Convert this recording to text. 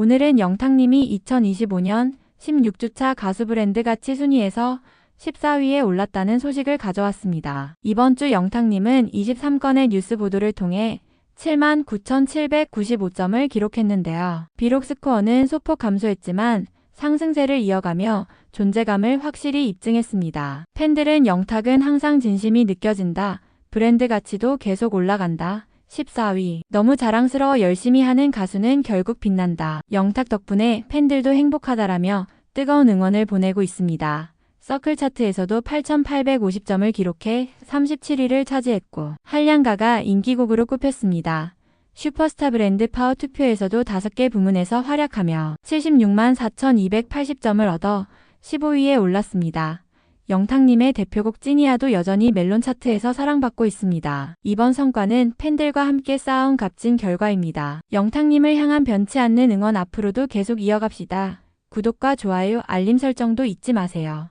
오늘은 영탁님이 2025년 16주차 가수 브랜드 가치 순위에서 14위에 올랐다는 소식을 가져왔습니다. 이번 주 영탁님은 23건의 뉴스 보도를 통해 79,795점을 기록했는데요. 비록 스코어는 소폭 감소했지만 상승세를 이어가며 존재감을 확실히 입증했습니다. 팬들은 영탁은 항상 진심이 느껴진다. 브랜드 가치도 계속 올라간다. 14위. 너무 자랑스러워 열심히 하는 가수는 결국 빛난다. 영탁 덕분에 팬들도 행복하다라며 뜨거운 응원을 보내고 있습니다. 서클 차트에서도 8,850점을 기록해 37위를 차지했고 한량가가 인기곡으로 꼽혔습니다. 슈퍼스타 브랜드 파워 투표에서도 5개 부문에서 활약하며 76만 4,280점을 얻어 15위에 올랐습니다. 영탁님의 대표곡 찐이야도 여전히 멜론 차트에서 사랑받고 있습니다. 이번 성과는 팬들과 함께 쌓아온 값진 결과입니다. 영탁님을 향한 변치 않는 응원 앞으로도 계속 이어갑시다. 구독과 좋아요, 알림 설정도 잊지 마세요.